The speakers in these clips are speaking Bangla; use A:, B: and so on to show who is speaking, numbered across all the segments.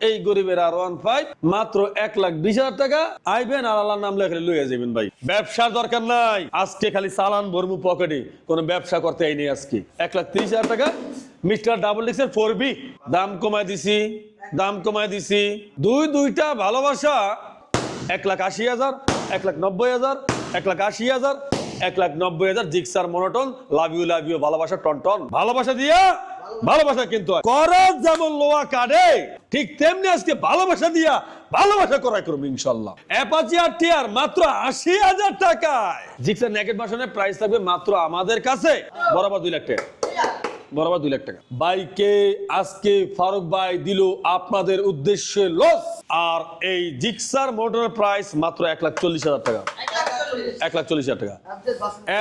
A: এই গরিবের আর ওয়ান ফাইভ মাত্র এক লাখ বিশ হাজার টাকা। আইবেন আর আল্লাহর নাম লেখলে লইয়া যাবেন ভাই। ব্যবসার দরকার নাই। আজকে খালি চালান ভরমু পকেটে। কোনো ব্যবসা করতে আইনি আজকে। এক লাখ তিরিশ হাজার টাকা। মিস্টার ডাবল ডিক্সের ফোর বি দাম কমায় দিছি। দাম কমায় দিছি। দুই দুইটা ভালোবাসা। এক লাখ আশি হাজার, এক লাখ নব্বই হাজার, এক লাখ আশি হাজার, এক লাখ নব্বই হাজার Gixxer monotone, love you love you, ভালোবাসা, টন টন। ভালোবাসা দিয়া ভালোবাসা কিন্তু করজ যেমন লোয়া কাটে ঠিক তেমনি আজকে ভালোবাসা দিয়া ভালোবাসা করাই করব ইনশাল্লাহ। অ্যাপাচি আর টিয়ার মাত্র আশি হাজার টাকায়। জিক্সার নেকেট বাসনের প্রাইস থাকবে মাত্র আমাদের কাছে। বরাবর দুই লাখ টাকা। বরাবর দুই লাখ টাকা। বাইকে আজকে ফারুক ভাই দিল আপনাদের উদ্দেশ্যে লস আর এই জিক্সার মোটরের প্রাইস মাত্র এক লাখ চল্লিশ হাজার টাকা। এক লাখ চল্লিশ হাজার টাকা।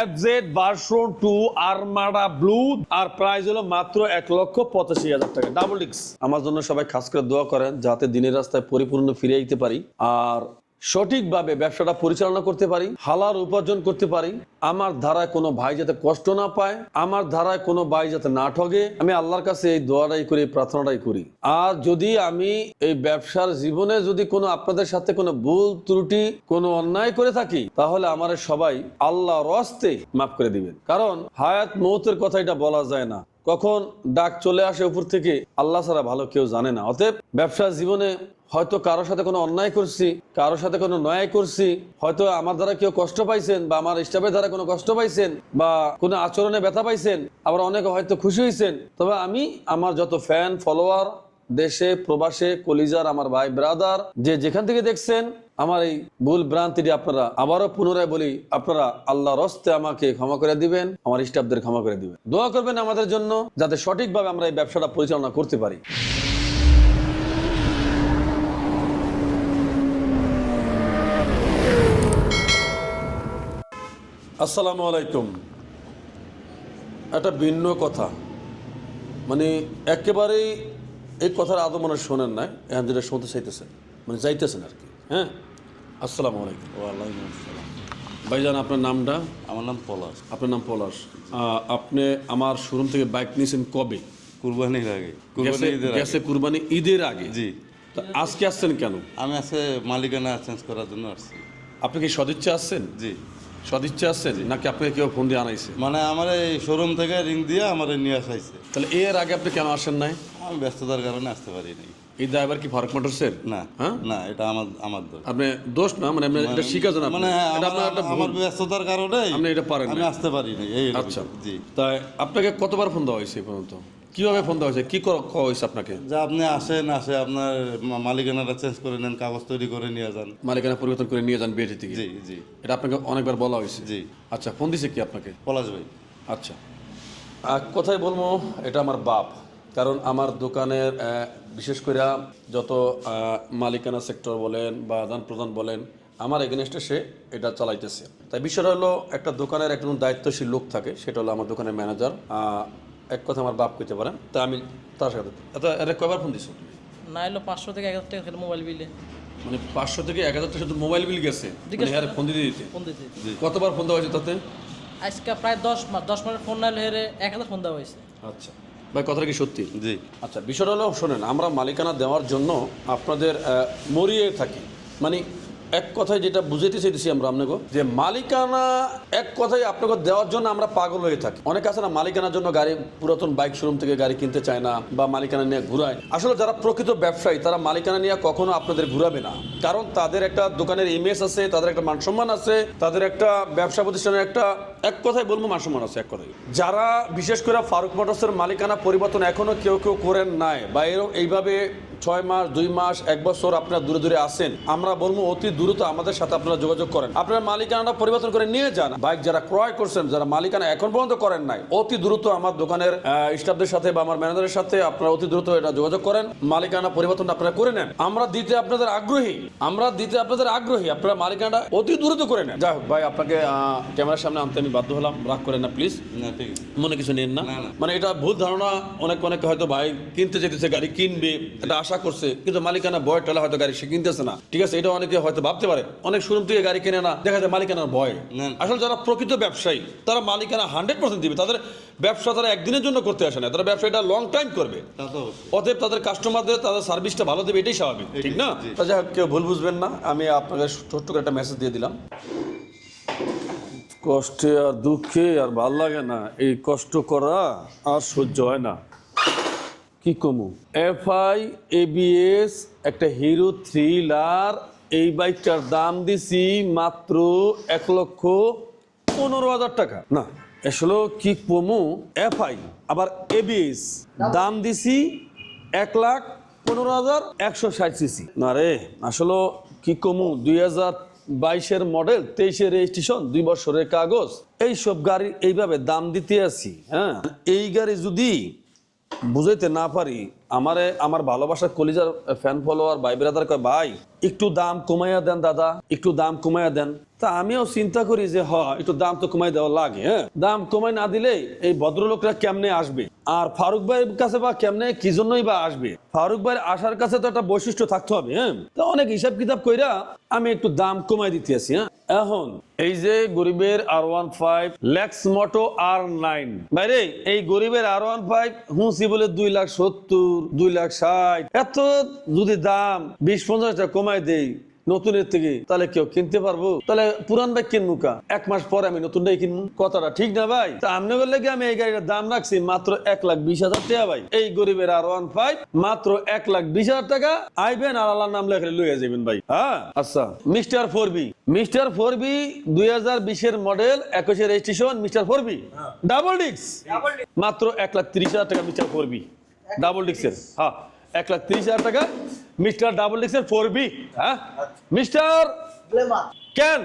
A: FZ version two armada blue আর প্রাইস হলো মাত্র এক লক্ষ পঁচাশি হাজার টাকা। ডাবল ডিক্স আমার জন্য সবাই খাস করে দোয়া করেন যাতে দিনের রাস্তায় পরিপূর্ণ ফিরে যেতে পারি। আর সঠিকভাবে ব্যবসাটা পরিচালনা করতে পারি হালার উপার্জন করতে পারি। আমার ধারায় কোনো ভাই যাতে কষ্ট না পায়, আমার ধারায় কোনো ভাই যাতে না ঠগে, আমি আল্লাহর কাছে এই দোয়াটাই করি প্রার্থনাটাই করি। আর যদি আমি এই ব্যবসার জীবনে যদি কোনো আপনাদের সাথে কোনো ভুল, ত্রুটি, কোনো অন্যায় করে থাকি, তাহলে আমার সবাই আল্লাহ রস্তে মাফ করে দিবেন। কারণ হায়াত মৌতের কথা এটা বলা যায় না। কখন ডাক চলে আসে উপর থেকে, আল্লাহ ছাড়া ভালো কেউ জানে না। অতএব ব্যবসার জীবনে হয়তো কারোর সাথে কোনো অন্যায় করছি, কারোর সাথে কোনো ন্যায় করছি, হয়তো আমার দ্বারা কেউ কষ্ট পাইছেন বা আমার স্টাফের দ্বারা কোনো কষ্ট পাইছেন বা কোনো আচরণে ব্যথা পাইছেন, আবার অনেকে হয়তো খুশি হয়েছেন তবে আমি আমার যত ফ্যান ফলোয়ার দেশে, প্রবাসে, কলিজার, আমার ভাই ব্রাদার যে যেখান থেকে দেখছেন আমার এই ভুল ভ্রান্তিটি আপনারা আবারও পুনরায় বলি, আপনারা আল্লাহ রস্তে আমাকে ক্ষমা করে দিবেন, আমার স্টাফদের ক্ষমা করে দিবেন। দোয়া করবেন আমাদের জন্য, যাতে সঠিকভাবে আমরা এই ব্যবসাটা পরিচালনা করতে পারি। আসসালামু আলাইকুম। একটা ভিন্ন কথা। মানে একেবারেই এই কথার আদৌ মানুষ শোনেন না এখন যেটা শুনতে চাইতেছেন মানে যাইতেছেন আর কি। হ্যাঁ? আসসালামু আলাইকুম।
B: ওয়ালাইকুম আসসালাম।
A: ভাইজান আপনার নামটা?
B: আমার নাম পলাশ।
A: আপনার নাম পলাশ। আপনি আমার শোরুম থেকে বাইক নিয়েছেন কবে?
B: কুরবানির আগে। কুরবানি ঈদের
A: গেছে কুরবানি ঈদের আগে?
B: জি।
A: তা আজকে আসছেন কেন?
B: আমি আজকে মালিকানা চেঞ্জ করার জন্য আসছি।
A: আপনি কি সদিচ্ছা আসছেন
B: জি।
A: সদিচ্ছা আসছেন নাকি আপনাকে কেউ ফোন দিয়ে আনাইছে?
B: মানে আমার এই শোরুম থেকে রিং দিয়ে আমার নিয়ে আসাইছে।
A: তাহলে এর আগে আপনি কেন আসেন নাই?
B: আমি ব্যস্ততার কারণে আসতে পারিনি।
A: এই ড্রাইভার কি ফারুক মোটরসের
B: না
A: হ্যাঁ?
B: না এটা আমার আমার দোষ।
A: আপনি দোষ না মানে আপনি এটা শিখা জানা
B: মানে
A: আপনার।
B: আমার-
A: একটা
B: আমার ব্যস্ততার কারণে
A: আপনি এটা পারেন
B: আমি
A: না।
B: আসতে পারিনি এই
A: আচ্ছা।
B: জি।
A: তাই আপনাকে কতবার ফোন দেওয়া হয়েছে পর্যন্ত? কীভাবে ফোন দেওয়া হয়েছে? কি করা- হয়েছে আপনাকে?
B: যে আপনি আসেন আসে আপনার মালিকানাটা চেঞ্জ করে নেন কাগজ তৈরি করে নিয়ে যান।
A: মালিকানা পরিবর্তন করে নিয়ে যান বিয়েটি থেকে।
B: জি জি।
A: এটা আপনাকে অনেকবার বলা হয়েছে।
B: জি।
A: আচ্ছা ফোন দিছে কি আপনাকে?
B: পলাশ ভাই।
A: আচ্ছা। আর কোথায় বলব এটা আমার বাপ। কারণ আমার দোকানের বিশেষ করে যত মালিকানা সেক্টর বলেন বা আদান প্রদান বলেন আমার এগেনস্টে সে এটা চালাইতেছে। তাই বিষয়টা হলো একটা দোকানের একজন দায়িত্বশীল লোক থাকে সেটা হলো আমার দোকানের ম্যানেজার এক কথা আমার বাপ কইতে পারেন তা আমি তার সাথে এটা এটা কয়বার ফোন দিছো?
C: না এলো পাঁচশো থেকে এক হাজার টাকা মোবাইল বিলে
A: মানে পাঁচশো থেকে এক হাজার টাকা শুধু মোবাইল বিল গেছে? মানে হ্যাঁ ফোন দিতে দিতে?
C: ফোন দিতে
A: কতবার ফোন দেওয়া হয়েছে তাতে?
C: আজকে প্রায় দশ মাস দশ মিনিট ফোন না হেরে এক হাজার ফোন দেওয়া হয়েছে।
A: আচ্ছা। ভাই কথাটা কি সত্যি?
B: জি।
A: আচ্ছা বিষয়টা হলো শোনেন আমরা মালিকানা দেওয়ার জন্য আপনাদের মরিয়ে থাকি। মানে এক কথায় যেটা বুঝাইতে চাইতেছি আমরা আপনাকে যে মালিকানা এক কথায় আপনাকে দেওয়ার জন্য আমরা পাগল হয়ে থাকি। অনেক আছে না মালিকানার জন্য গাড়ি পুরাতন বাইক শোরুম থেকে গাড়ি কিনতে চায় না বা মালিকানা নিয়ে ঘুরায়। আসলে যারা প্রকৃত ব্যবসায়ী তারা মালিকানা নিয়ে কখনো আপনাদের ঘুরাবে না। কারণ তাদের একটা দোকানের ইমেজ আছে তাদের একটা মানসম্মান আছে তাদের একটা ব্যবসা প্রতিষ্ঠানের একটা এক কথায় বলব মানসম্মান আছে এক কথায়। যারা বিশেষ করে ফারুক মোটরসের মালিকানা পরিবর্তন এখনও কেউ কেউ করেন নাই বা এরও এইভাবে ছয় মাস, দুই মাস, এক বছর আপনারা দূরে দূরে আসেন আমরা বলব অতি দ্রুত আমাদের সাথে আপনারা যোগাযোগ করেন। আপনারা মালিকানাটা পরিবর্তন করে নিয়ে যান। বাইক যারা ক্রয় করছেন, যারা মালিকানা এখন পর্যন্ত করেন নাই, অতি দ্রুত আমার দোকানের স্টাফদের সাথে বা আমার ম্যানেজারের সাথে আপনারা অতি দ্রুত এটা যোগাযোগ করেন। মালিকানা পরিবর্তন আপনারা করে নেন। আমরা দিতে আপনাদের আগ্রহী। আমরা দিতে আপনাদের আগ্রহী। আপনারা মালিকানাটা অতি দ্রুত করে নেন। যাই হোক, ভাই, আপনাকে ক্যামেরার সামনে আনতে আমি বাধ্য হলাম রাগ করেন না প্লিজ মনে কিছু নেন না। মানে এটা ভুল ধারণা অনেক অনেক হয়তো ভাই কিনতে যেতেছে গাড়ি কিনবে এটা আশা করছে কিন্তু মালিকানা ভয় টালা হয়তো গাড়ি সে কিনতেছে না। ঠিক আছে এটা অনেকে হয়তো ভাবতে পারে। অনেক শোরুম থেকে গাড়ি কেনে না দেখা যায় মালিকানার ভয়। আসলে যারা প্রকৃত ব্যবসায়ী তারা মালিকানা হান্ড্রেড পার্সেন্ট দিবে। তাদের ব্যবসা তারা একদিনের জন্য করতে আসে না। তারা ব্যবসাটা লং টাইম করবে। অতএব তাদের কাস্টমারদের তাদের সার্ভিসটা ভালো দেবে এটাই স্বাভাবিক। ঠিক না। তা যাই হোক, কেউ ভুল বুঝবেন না। আমি আপনাদের ছোট্ট করে একটা মেসেজ দিয়ে দিলাম। কষ্টে আর দুঃখে আর ভালো লাগে না। এই কষ্ট করা আর সহ্য হয় না। কি কমু? এফআই, এবিএস, একটা হিরো থ্রিলার, এই বাইকটার দাম দিছি মাত্র এক লক্ষ পনেরো হাজার টাকা। না, আসলে কি কমু? এফআই, আবার এবিএস, দাম দিছি এক লাখ পনেরো হাজার একশো ষাট সিসি। না রে, আসলে কি কমু? দুই হাজার বাইশের মডেল, তেইশের রেজিস্ট্রেশন, দুই বছরের কাগজ। এই সব গাড়ি এইভাবে দাম দিতে আছি হ্যাঁ? এই গাড়ি যদি বুঝাইতে না পারি, আমারে, আমার ভালোবাসার কলিজার ফ্যান ফলোয়ার ভাই ব্রাদার কয়, ভাই একটু দাম কমাইয়া দেন, দাদা, একটু দাম কমাইয়া দেন। তা আমিও চিন্তা করি যে, হ, একটু দাম তো কমাই দেওয়া লাগে হ্যাঁ? দাম কমাই না দিলে এই ভদ্রলোকরা কেমনে আসবে? আর ফারুক ভাইয়ের কাছে বা কেমনে, কি জন্যই বা আসবে? ফারুক ভাইয়ের আসার কাছে তো একটা বৈশিষ্ট্য থাকতে হবে হ্যাঁ? তা অনেক হিসাব কিতাব কইরা আমি একটু দাম কমাই দিতে আছি হ্যাঁ? এখন, এই যে গরিবের আর ওয়ান ফাইভ ল্যাক্স মোটো আর নাইন বাইরে, এই গরিবের আর ওয়ান ফাইভ হুঁসি বলে দুই লাখ সত্তর, দুই লাখ ষাট, এত যদি দাম বিশ পঞ্চাশ টাকা কমাই দেই নতুনের থেকে তাহলে কেউ কিনতে পারব? তাহলে পুরান বাইক কিনবো কা এক মাস পরে আমি নতুনটাই কিনবো। কথাটা ঠিক না ভাই? তা আপনি বললে কি আমি এই গাড়িটার দাম রাখছি মাত্র এক লাখ বিশ হাজার টাকা ভাই। এই গরিবের আর ওয়ান ফাইভ মাত্র এক লাখ বিশ হাজার টাকা। আইবেন আর আল্লাহর নাম লেখলে লইয়া যাবেন ভাই। হ্যাঁ? আচ্ছা mister four B mister four B দুই হাজার বিশের মডেল একুশের registration mister four B double ডিক্স মাত্র এক লাখ তিরিশ হাজার টাকা মিস্টার ফোর বি ডাবল ডিক্সের হ্যাঁ। এক লাখ তিরিশ হাজার টাকা। মিস্টার ডাবল ডিক্সের ফোর বি হ্যাঁ? মিস্টার ক্যান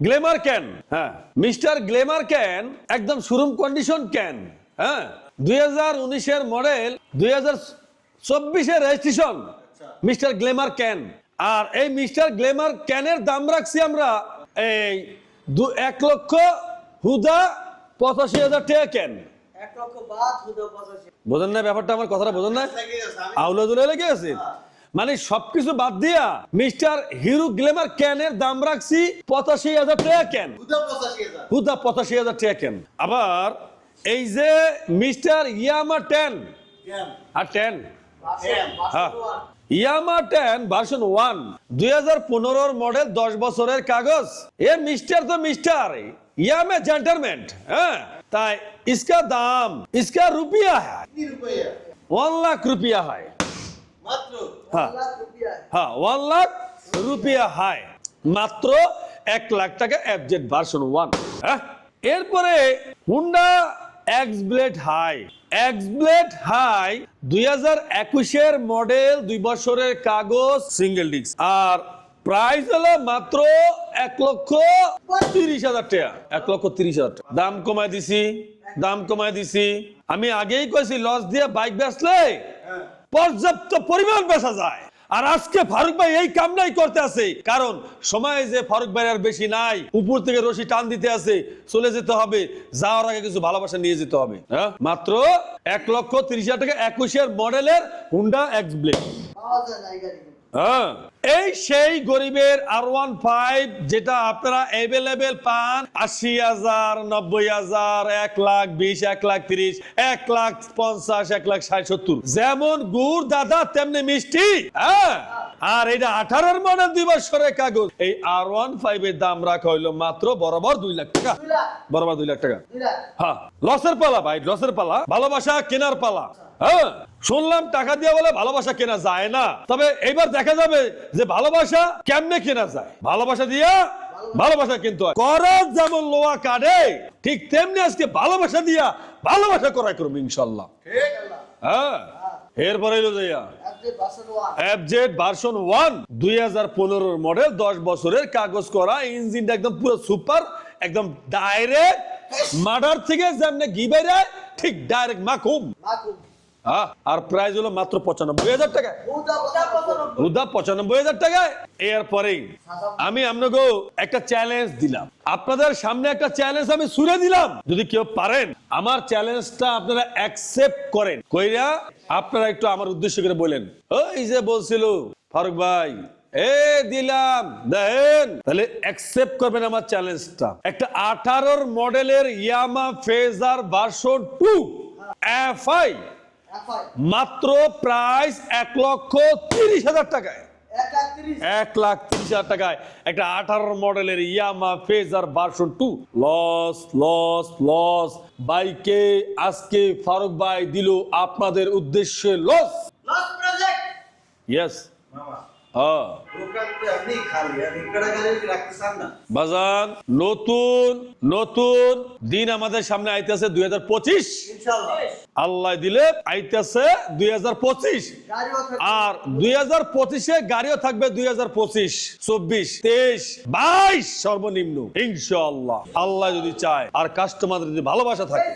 A: গ্লেমার ক্যান হ্যাঁ। মিস্টার গ্লেমার ক্যান একদম শোরুম কন্ডিশন ক্যান হ্যাঁ? দুই হাজার উনিশের মডেল দুই হাজার চব্বিশের রেজিস্ট্রেশন মিস্টার গ্লেমার ক্যান আর এই মিস্টার গ্লেমার ক্যানের দাম রাখছি আমরা এই দু এক লক্ষ হুদা পঁচাশি হাজার টাকা ক্যান
D: এক লক্ষ বাদ হুদো পঁচাশি।
A: বোঝেন না ব্যাপারটা আমার কথাটা বোঝেন না? আউলা দুলে লেগে আছে? মানে সবকিছু বাদ দিয়া মিস্টার হিরু গ্লেমার ক্যানের দাম রাখছি পঁচাশি হাজার টাকা ক্যান
D: হুদো পঁচাশি হাজার।
A: টাকা ক্যান আবার এই যে মিস্টার ইয়ামা টেন। আর টেন? হ্যাঁ। Yamaha ten version one. দুই হাজার পনেরোর মডেল দশ বছরের কাগজ। এ মিস্টার তো মিস্টার ইয়ামে জেন্টারমেন্ট হ্যাঁ। তাই ইসকা দাম
D: ইসকা রুপিয়া হ্যাঁ।,
A: হ্যাঁ ওয়ান
D: লাখ রুপিয়া
A: হয়। হ্যাঁ ওয়ান লাখ রুপিয়া হয় মাত্র এক লাখ টাকা অ্যাবজেট ভার্সন ওয়ান হ্যাঁ? এরপরে হুন্ডা এক্স ব্লেড হাই এক্স ব্লেড হাই দুই হাজার একুশের মডেল দুই বছরের কাগজ সিঙ্গেল ডিস্ক আর প্রাইস হলো মাত্র এক লক্ষ তিরিশ হাজার টাকা। এক লক্ষ তিরিশ হাজার টাকা। দাম কমায় দিছি দাম কমায় দিছি। আমি আগেই কইছি লস দিয়ে বাইক বেচলে পর্যাপ্ত পরিমাণ বেচা যায়। আর আজকে ফারুক ভাই এই কামনাই করতে আছে। কারণ সময় যে ফারুক ভাই আর বেশি নাই উপর থেকে রশি টান দিতে আছে চলে যেতে হবে যাওয়ার আগে কিছু ভালোবাসা নিয়ে যেতে হবে হ্যাঁ? মাত্র এক লক্ষ তিরিশ হাজার টাকা একুশের মডেলের হুন্ডা এক্স ব্লেড হ্যাঁ? এই সেই গরিবের আর ওয়ান ফাইভ যেটা আপনারা অ্যাভেলেবেল পান আশি হাজার নব্বই হাজার এক লাখ বিশ এক লাখ তিরিশ এক লাখ পঞ্চাশ এক লাখ ষাট সত্তর। যেমন গুড় দাদা তেমনি মিষ্টি হ্যাঁ? আর এটা আঠারোর মডেল দুই বছরের কাগজ। এই আর ওয়ান ফাইভ এর দাম রাখা হইল মাত্র বরাবর দুই লাখ টাকা। বরাবর দুই লাখ টাকা। হ্যাঁ লসের পালা ভাই লসের পালা। ভালোবাসা কেনার পালা। হ্যাঁ? শুনলাম টাকা দিয়ে বলে ভালোবাসা কেনা যায় না। তবে এইবার দেখা যাবে যে ভালোবাসা কেমনে কেনা যায়? ভালোবাসা দিয়া ভালোবাসা কিন্তু। করজ যেমন লোয়া কাটে ঠিক তেমনি আজকে ভালোবাসা দিয়া ভালোবাসা করাই করব ইনশাল্লাহ। হ্যাঁ? এরপরে যাইয়া এফজেড ভার্সন ওয়ান দুই হাজার পনেরোর মডেল দশ বছরের কাগজ করা ইঞ্জিনটা একদম পুরো সুপার একদম ডাইরেক্ট মার্ডার থেকে যেমনি ঘি বেরায় ঠিক ডাইরেক্ট মাখুম।
D: মাকুম
A: হ্যাঁ আর প্রাইস হলো মাত্র পঁচানব্বই হাজার টাকা
D: উদা উদা পঁচানব্বই
A: হুদা পঁচানব্বই হাজার টাকায়। এরপরেই আমি আপনাকে একটা চ্যালেঞ্জ দিলাম। আপনাদের সামনে একটা চ্যালেঞ্জ আমি সুরে দিলাম। যদি কেউ পারেন, আমার চ্যালেঞ্জটা আপনারা অ্যাকসেপ্ট করেন। কইরা আপনারা একটু আমার উদ্দেশ্য করে বলেন। ওই যে বলছিল ফারুক ভাই, এ, দিলাম দেখেন তাহলে অ্যাকসেপ্ট করবেন আমার চ্যালেঞ্জটা একটা আঠারোর মডেলের Yamaha Fazer version two FI
D: FI
A: মাত্র প্রাইস এক লক্ষ তিরিশ হাজার টাকায়।
D: এক
A: লাখ তিরিশ। হাজার টাকায় একটা আঠারো মডেলের Yamaha Fazer version two loss loss loss বাইকে আজকে ফারুক ভাই দিল আপনাদের উদ্দেশ্যে লস ইয়েস হ্যাঁ।
E: না?
A: বাজান নতুন নতুন দিন আমাদের সামনে আইতেছে দুই হাজার পঁচিশ। আল্লাহ দিলে আইতেছে দুই হাজার পঁচিশ। আর দুই হাজার পঁচিশে গাড়িও থাকবে দুই হাজার পঁচিশ। চব্বিশ তেইশ বাইশ সর্বনিম্ন ইনশাল্লাহ আল্লাহ যদি চায় আর কাস্টমার যদি ভালোবাসা থাকে।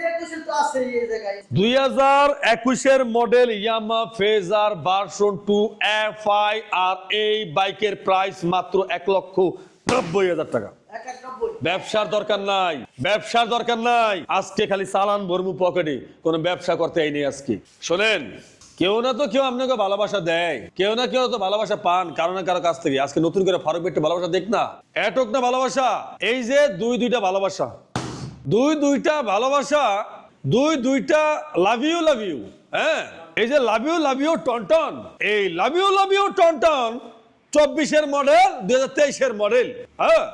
A: দুই হাজার একুশের model Yamaha Fazer version two F I আর এই বাইকের প্রাইস মাত্র এক লক্ষ নব্বই হাজার টাকা। ব্যবসার দরকার নাই। ব্যবসার দরকার নাই। আজকে খালি চালান ভরমু পকেটে। কোনো ব্যবসা করতে আইনি আজকে। শোনেন, কেউ না তো কেউ আপনাকে ভালোবাসা দেয়। কেউ না কেউ তো ভালোবাসা পান, কারও না কারও কাছ থেকে। আজকে নতুন করে ফারুক একটু ভালোবাসা দেখ না। এটক না ভালোবাসা। এই যে দুই দুইটা ভালোবাসা। দুই দুইটা ভালোবাসা, দুই দুইটা লাভ ইউ লাভ ইউ হ্যাঁ? এই যে লাভ ইউ লাভ ইউ টনটন এই লাভ ইউ লাভ ইউ টনটন চব্বিশের মডেল দুই হাজার তেইশের মডেল হ্যাঁ?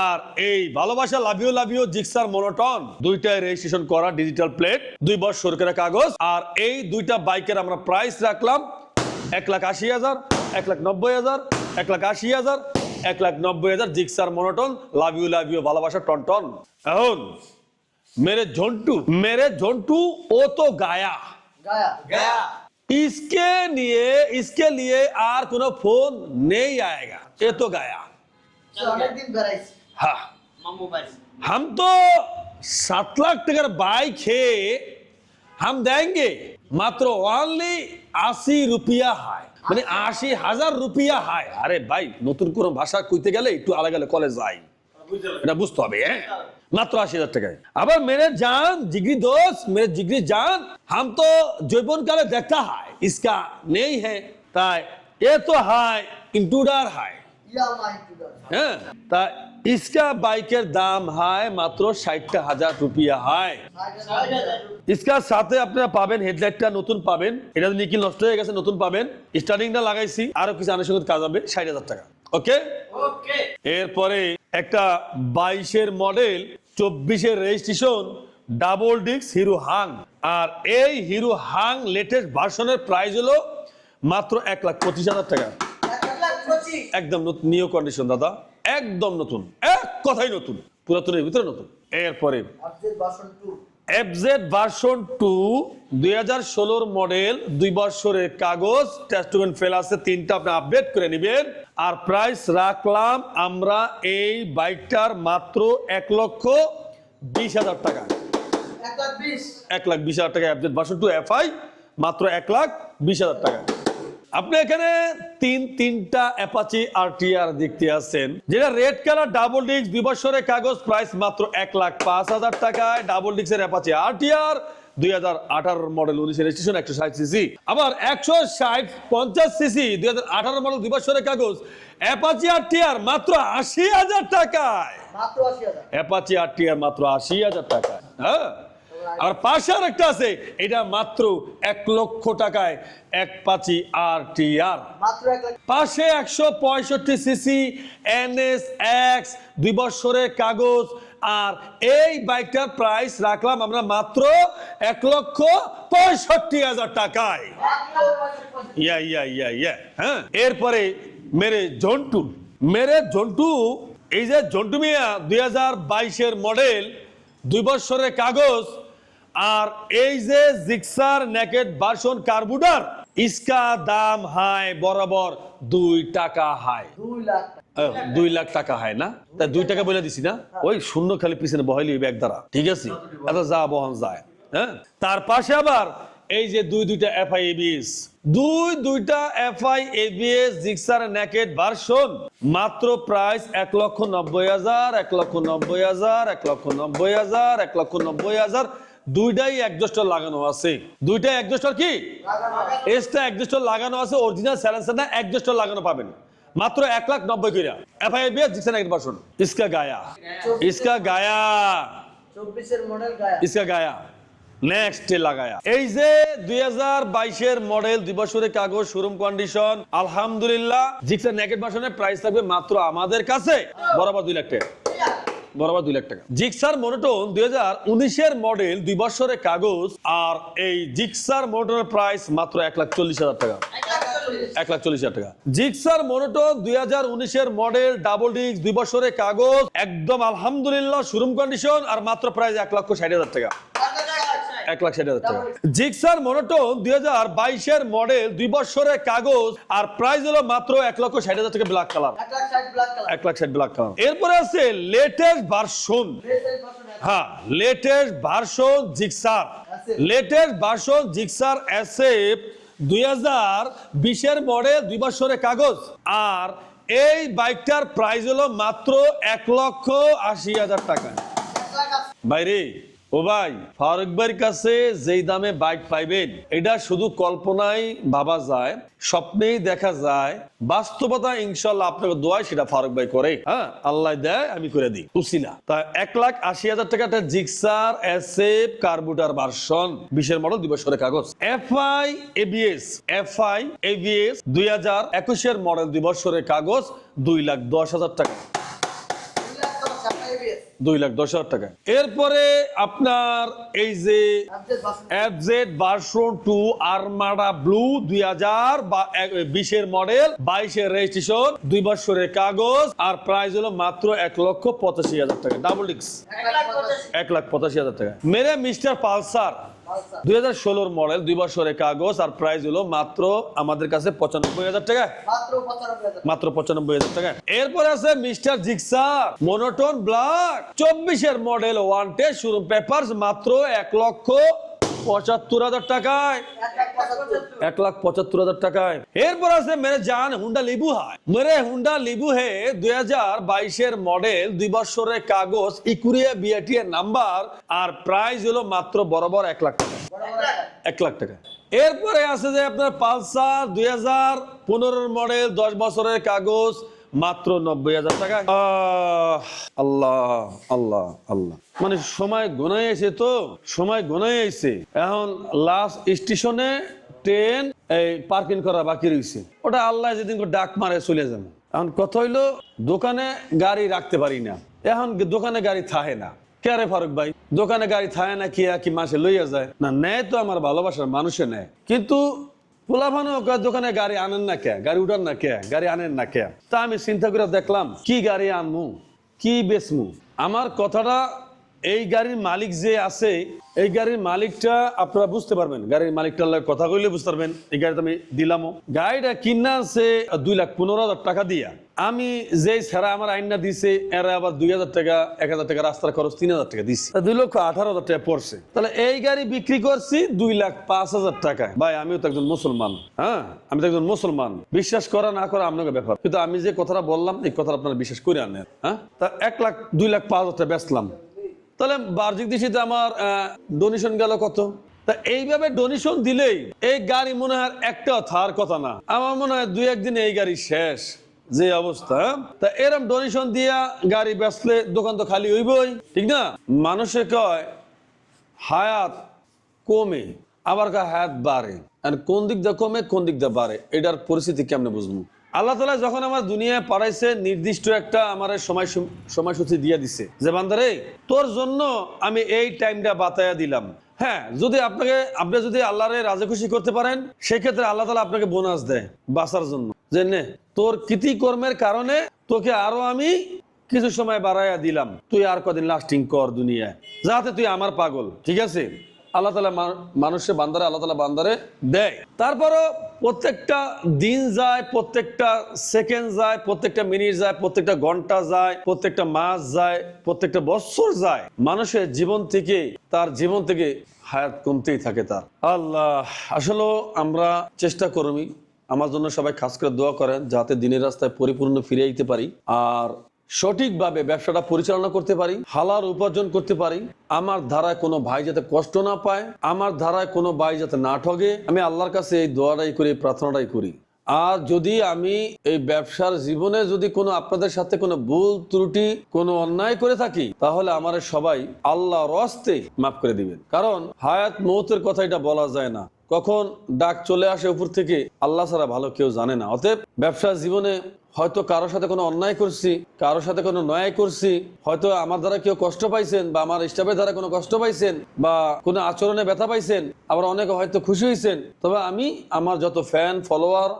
A: আর এই ভালোবাসা love you love you Gixxer monotone দুইটাই রেজিস্ট্রেশন করা ডিজিটাল প্লেট দুই বছর সরকারের কাগজ আর এই দুইটা বাইকের আমরা প্রাইস রাখলাম এক লাখ আশি হাজার এক লাখ নব্বই হাজার এক লাখ আশি হাজার এক লাখ নব্বই হাজার Gixxer monotone love you love you ভালোবাসা টনটন এখন मेरे झोंटू मेरे झोंटू वो तो गाया
D: গায়া
E: গায়া
A: इसके लिए इसके लिए আর কোনো ফোন नहीं आएगा ये तो गाया হ্যাঁ তো সাত লাখ টাকার বাই খেয়ে হাম দেয়ঙ্গে। মাত্র ওনলি আশি রুপিয়া হায়। মানে আশি হাজার রুপিয়া হায়। আরে ভাই নতুন কোনো ভাষা কইতে গেলে একটু আলাদা আলাদা কলেজ যাই। এটা বুঝতে হবে হ্যাঁ? মাত্র আশি হাজার টাকায়। আবার মেরে যান জিগরি দোষ মেরে জিগরি জান হাম তো জৈবন কালে দেখা হায়। ইসকা নেই হ্যাঁ তাই এ তো হায় ইন্টুডার
D: হায়।
A: হ্যাঁ তা इसका বাইকের দাম হায় মাত্র ষাটটা হাজার রুপিয়া হায় ইসকার সাথে আপনারা পাবেন হেডলাইটটা নতুন পাবেন এটা নিকিল নষ্ট হয়ে গেছে নতুন পাবেন স্টার্টিংটা লাগাইছি আরো কিছু আনুষঙ্গিক কাজ হবে ষাট হাজার টাকা ওকে
D: ওকে
A: এরপরে একটা বাইশের মডেল চব্বিশের registration double disc hero Hang আর এই হিরো হাং লেটেস্ট ভার্সনের প্রাইস হলো মাত্র এক লাখ পঁচিশ হাজার টাকা
D: এক লাখ পঁচিশ
A: একদম নতুন নিউ কন্ডিশন দাদা। একদম নতুন। এক কথাই নতুন। পুরাতনের ভিতরে নতুন। এরপরে এফজেড ভার্সন টু দুই হাজার ষোলোর মডেল দুই বছরের কাগজ টেস্টমেন্ট ফেল আছে তিনটা আপনি আপডেট করে নেবেন। আর প্রাইস রাখলাম আমরা এই বাইকটার মাত্র এক লক্ষ বিশ হাজার টাকা।
D: এক লাখ বিশ।
A: হাজার টাকা এফজেড ভার্সন টু এফআই মাত্র এক লাখ বিশ হাজার টাকা। আপনি এখানে তিন তিনটা অ্যাপাচি আরটিআর দেখতে আছেন যেটা রেড কালার ডাবল ডিস্ক দুই বছরের কাগজ প্রাইস মাত্র এক লাখ পাঁচ হাজার টাকায় ডাবল ডিস্কের অ্যাপাচি আরটিআর দুই হাজার আঠারো মডেল উনিশের রেজিস্ট্রেশন একশো ষাট সিসি আবার একশো ষাট পঞ্চাশ সিসি দুই হাজার আঠারো মডেল দুই বছরের কাগজ অ্যাপাচি আরটিআর মাত্র আশি হাজার টাকায়। অ্যাপাচি আরটিআর মাত্র আশি হাজার টাকা হ্যাঁ? আর পাশে আর একটা আছে এটা মাত্র এক লক্ষ টাকায় এক পাচি
D: আর টি আর।
A: পাশে একশো পঁয়ষট্টি সিসি এনএস এক্স দুই বছরের কাগজ আর এই বাইকটার প্রাইস রাখলাম আমরা মাত্র এক লক্ষ পঁয়ষট্টি হাজার টাকায়। ইয়া ইয়া ইয়া ইয়া হ্যাঁ? এরপরে মেরে জন্টু। মেরে জন্টু এই যে জন্টু মিয়া দুই হাজার বাইশের মডেল দুই বছরের কাগজ আর এই যে জিক্সার নেকেট ভার্সন কার্বুডার ইসকা দাম হাই বরাবর দুই টাকা হাই
D: দুই লাখ টাকা।
A: হয় না? তাই দুই টাকা বলে দিছি না? ওই শূন্য খালি পিছনে বহাইলি ব্যাগ দ্বারা। ঠিক আছে? এত যা বহন যায়। হ্যাঁ? তার পাশে আবার এই যে দুই দুইটা এফআই এবিএস দুই দুইটা FI ABS Gixxer naked version মাত্র প্রাইস এক লক্ষ নব্বই হাজার এক লক্ষ নব্বই হাজার এক লক্ষ নব্বই হাজার এক লক্ষ নব্বই হাজার। দুইটাই একজস্টার লাগানো আছে। দুইটাই একজস্টার কি? এসটা একজস্টার লাগানো আছে অরিজিনাল স্যালেন্সার না একজস্টার লাগানো পাবেন। মাত্র এক লাখ নব্বই কইরা। FI ABS Gixxer naked version ইসকা গায়া। ইসকা গায়া।
D: চব্বিশের মডেল গায়া।
A: ইসকা গায়া। নেক্সট লাগায়া। এই যে দুই হাজার বাইশের মডেল দুই বছরের কাগজ শোরুম কন্ডিশন আলহামদুলিল্লাহ জিক্সার নেকেট ভার্সনের প্রাইস থাকবে মাত্র আমাদের কাছে। বরাবর দুই লাখ টাকা। বরাবর দুই লাখ টাকা। জিক্সার মনোটোন দুই হাজার উনিশের মডেল দুই বছরের কাগজ আর এই জিক্সার মনোটোনের প্রাইস মাত্র এক লাখ চল্লিশ হাজার টাকা। এক লাখ চল্লিশ হাজার টাকা। জিক্সার মনোটোন দুই হাজার উনিশের মডেল ডাবল ডিস্ক দুই বছরের কাগজ একদম আলহামদুলিল্লাহ শোরুম কন্ডিশন আর মাত্র প্রাইস এক লক্ষ ষাট হাজার টাকা এক লাখ ষাট হাজার টাকা। জিক্সার মনোটোন দুই হাজার বাইশের মডেল দুই বছরের কাগজ আর প্রাইস হলো মাত্র এক লক্ষ ষাট হাজার টাকা ব্ল্যাক কালার
D: এক লাখ ষাট ব্ল্যাক কালার
A: এরপরে আছে লেটেস্ট ভার্সন হ্যাঁ latest version Gixxer. Latest version Gixxer SF দুই হাজার বিশের মডেল দুই বছরের কাগজ। আর এই বাইকটার প্রাইস হলো মাত্র এক লক্ষ আশি হাজার টাকা। বাইরে। ও ভাই, ফারুক ভাইয়ের কাছে যেই দামে বাইক পাইবেন, এটা শুধু কল্পনায় ভাবা যায়, স্বপ্নেই দেখা যায়। বাস্তবতা ইনশাল্লাহ আপনাকে দোয়ায় সেটা ফারুক ভাই করে। হ্যাঁ আল্লাহ দেয়, আমি করে দিই। উসিলা তা এক লাখ আশি হাজার টাকা একটা জিক্সার, এসএফ, কার্বুটার ভার্সন, বিশের মডেল দুই বছরের কাগজ। এফআই, এবিএস এফআই, এবিএস, দুই হাজার একুশের মডেল দুই বছরের কাগজ, দুই লাখ দশ হাজার টাকা। দুই লাখ দশ হাজার টাকা। এরপরে আপনার এই যে FZ version two armada blue দুই হাজার বিশের মডেল বাইশের রেজিস্ট্রেশন দুই বছরের কাগজ আর প্রাইস হলো মাত্র এক লক্ষ পঁচাশি হাজার টাকা। ডাবল ডিক্স এক লাখ পঁচাশি। হাজার টাকা। মেরে মিস্টার পালসার দুই হাজার ষোলোর মডেল দুই বছরের কাগজ আর প্রাইস হলো মাত্র আমাদের কাছে পঁচানব্বই হাজার টাকা।
D: মাত্র পঁচানব্বই হাজার।
A: টাকা। এরপর আছে মিস্টার জিক্সার মোনোটন ব্ল্যাক চব্বিশের মডেল ওয়ান টেস্ট শুরু পেপার মাত্র এক লক্ষ পঁচাত্তর হাজার টাকায়।
D: এক লাখ পঁচাত্তর
A: হাজার টাকায়। এরপর আছে, মেরে জান হুন্ডা লিবু হায়। মেরে হুন্ডা লিবু হে দুই হাজার বাইশের মডেল, দুই বছরের কাগজ, ইকুরিয়া বিআটি এর নাম্বার, আর প্রাইস হলো মাত্র বরাবর এক লাখ টাকা। এক লাখ টাকা। এরপরে আছে যে আপনার পালসার, দুই হাজার পনেরোর মডেল, দশ বছরের কাগজ মাত্র নব্বই হাজার টাকা। আল্লাহ আল্লাহ আল্লাহ। মানে সময় গনাই এসে তো, সময় গনাই এসে এখন লাস্ট স্টেশনে ট্রেন এই পার্কিং করা বাকি রয়েছে ওটা আল্লাহ যেদিন ডাক মারে চলে যাবে। এখন কথা হইল, দোকানে গাড়ি রাখতে পারি না। এখন দোকানে গাড়ি থাহে না? কে ফারুক ভাই? দোকানে গাড়ি থাকে না কি আর কি মাসে লইয়া যায়? না নেয় তো আমার ভালোবাসার মানুষে নেয় কিন্তু পোলাভানো দোকানে গাড়ি আনেন না কে? গাড়ি উঠান না কে? গাড়ি আনেন না কে? তা আমি চিন্তা করে দেখলাম, কি গাড়ি আনমু? কি বেচমু? আমার কথাটা এই গাড়ির মালিক যে আছে, এই গাড়ির মালিকটা আপনারা বুঝতে পারবেন। গাড়ির মালিকটার কথা কইলে বুঝতে পারবেন, এই গাড়িটা আমি দিলামও। গাড়িটা কিনা আছে দুই লাখ পনেরো হাজার টাকা দিয়া। আমি যে ছাড়া আমার আইনটা দিছে, এরা আবার দুই হাজার টাকা, এক হাজার টাকা রাস্তার খরচ তিন হাজার টাকা দিচ্ছে দুই লক্ষ আঠারো হাজার টাকা পড়ছে। তাহলে এই গাড়ি বিক্রি করছি দুই লাখ পাঁচ হাজার টাকায়। ভাই, আমিও তো একজন মুসলমান। হ্যাঁ আমি তো একজন মুসলমান। বিশ্বাস করা না করা আপনাকে ব্যাপার। কিন্তু আমি যে কথাটা বললাম, এই কথাটা আপনারা বিশ্বাস করে আনেন। হ্যাঁ তা এক লাখ, দুই লাখ পাঁচ হাজার টাকা বেচলাম। তাহলে বার্ষিক দৃষ্টিতে আমার ডোনেশন গেল কত? তা এইভাবে ডোনেশন দিলেই এই গাড়ি মনে হয় একটা থার কথা না। আমার মনে হয় দুই একদিনে এই গাড়ি শেষ, যে অবস্থা। তা এরম ডোনেশন দিয়া গাড়ি বেচলে দোকান তো খালি হইবই, ঠিক না? মানুষে কয়, হায়াত কমে, আবার কয় হায়াত বাড়ে। আর কোন দিক দিয়ে কমে, কোন দিক দিয়ে বাড়ে, এটার পরিস্থিতি কেমনে বুঝব? আল্লাহ তালা যখন আমার দুনিয়ায় পাঠাইছে, নির্দিষ্ট একটা আমার সময় সময়সূচি দিয়ে দিছে। যে বান্দারে, তোর জন্য আমি এই টাইমটা বাতায়া দিলাম। হ্যাঁ যদি আপনাকে, আপনি যদি আল্লাহরে রাজে খুশি করতে পারেন, সেক্ষেত্রে আল্লাহ তালা আপনাকে বোনাস দেয় বাঁচার জন্য। যে নে, তোর কৃতিকর্মের কারণে তোকে আরও আমি কিছু সময় বাড়াইয়া দিলাম। তুই আর কদিন লাস্টিং কর দুনিয়ায়, যাতে তুই আমার পাগল, ঠিক আছে? আল্লাহ তালা মানুষে বান্দারে, আল্লাহ তালা বান্দারে দেয়। তারপরও প্রত্যেকটা দিন যায়, প্রত্যেকটা সেকেন্ড যায়, প্রত্যেকটা মিনিট যায়, প্রত্যেকটা ঘণ্টা যায়, প্রত্যেকটা মাস যায়, প্রত্যেকটা বছর যায়। মানুষের জীবন থেকে, তার জীবন থেকে হায়াত কমতেই থাকে তার। আল্লাহ আসলে আমরা চেষ্টা করমি আমার জন্য সবাই খাস করে দোয়া করেন, যাতে দিনের রাস্তায় পরিপূর্ণ ফিরে যেতে পারি। আর সঠিকভাবে ব্যবসাটা পরিচালনা করতে পারি হালার উপার্জন করতে পারি। আমার ধারায় কোনো ভাই যাতে কষ্ট না পায়, আমার ধারায় কোনো ভাই যাতে না ঠগে, আমি আল্লাহর কাছে এই দোয়াটাই করি প্রার্থনাটাই করি। আর যদি আমি এই ব্যবসার জীবনে যদি কোনো আপনাদের সাথে কোনো ভুল, ত্রুটি, কোনো অন্যায় করে থাকি, তাহলে আমার সবাই আল্লাহ রস্তে মাফ করে দিবেন। কারণ হায়াত মৌতের কথা এটা বলা যায় না। কখন ডাক চলে আসে উপর থেকে, আল্লাহ ছাড়া ভালো কেউ জানে না। অতএব ব্যবসার জীবনে হয়তো কারোর সাথে কোনো অন্যায় করছি, কারোর সাথে কোনো ন্যায় করছি, হয়তো আমার দ্বারা কেউ কষ্ট পাইছেন বা আমার স্টাফের দ্বারা কোনো কষ্ট পাইছেন বা কোনো আচরণে ব্যথা পাইছেন, আবার অনেকে হয়তো খুশি হয়েছেন তবে আমি, আমার যত ফ্যান ফলোয়ার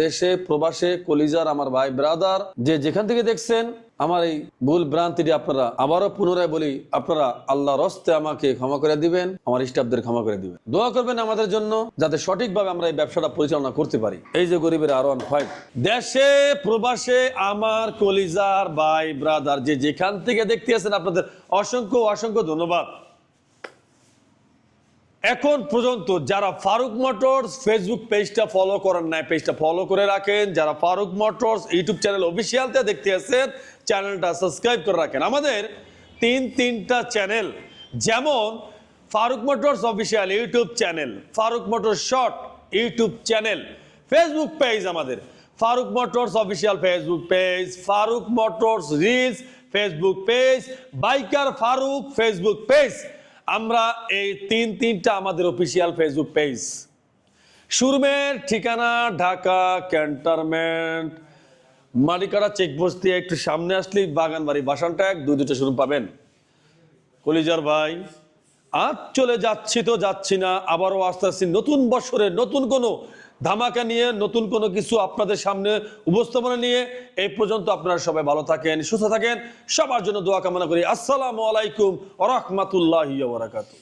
A: দেশে, প্রবাসে, কলিজার আমার ভাই ব্রাদার যে যেখান থেকে দেখছেন, আমার এই ভুল ভ্রান্তিটি আপনারা আবারও পুনরায় বলি, আপনারা আল্লাহ রস্তে আমাকে ক্ষমা করে দিবেন, আমার স্টাফদের ক্ষমা করে দিবেন। দোয়া করবেন আমাদের জন্য, যাতে সঠিকভাবে আমরা এই ব্যবসাটা পরিচালনা করতে পারি। এই যে গরিবের আরও ফাইভ দেশে, প্রবাসে আমার কলিজার ভাই ব্রাদার যে যেখান থেকে দেখতে আছেন আপনাদের অসংখ্য অসংখ্য ধন্যবাদ। এখন পর্যন্ত যারা ফারুক মোটরস ফেসবুক পেজটা ফলো করেন নাই পেজটা ফলো করে রাখেন। যারা ফারুক মোটরস ইউটিউব চ্যানেল অফিসিয়ালতে দেখতে আছেন চ্যানেলটা সাবস্ক্রাইব করে রাখেন। আমাদের তিন, তিনটা চ্যানেল যেমন Faruk Motors official YouTube channel Faruk Motors short YouTube channel Facebook page আমাদের, Faruk Motors official Facebook page Faruk Motors reels Facebook page biker Faruk Facebook page আমরা এই তিন তিনটা আমাদের অফিসিয়াল ফেসবুক পেজ সুরমের ঠিকানা, ঢাকা ক্যান্টারমেন্ট মালিকারা চেকপোস্ট দিয়ে একটু সামনে আসলেই বাগান বাড়ি বাসানটা এক, দুই দুটো শুরু পাবেন। কলিজার ভাই, আজ চলে যাচ্ছি তো যাচ্ছি না, আবারও আস্তে আস্তে নতুন বছরে নতুন কোনো ধামাকা নিয়ে নতুন কোনো কিছু আপনাদের সামনে উপস্থাপনা নিয়ে এই পর্যন্ত আপনারা সবাই ভালো থাকেন, সুস্থ থাকেন। সবার জন্য দোয়া কামনা করি। আসসালামু আলাইকুম রহমতুল্লাহ বারাকাতু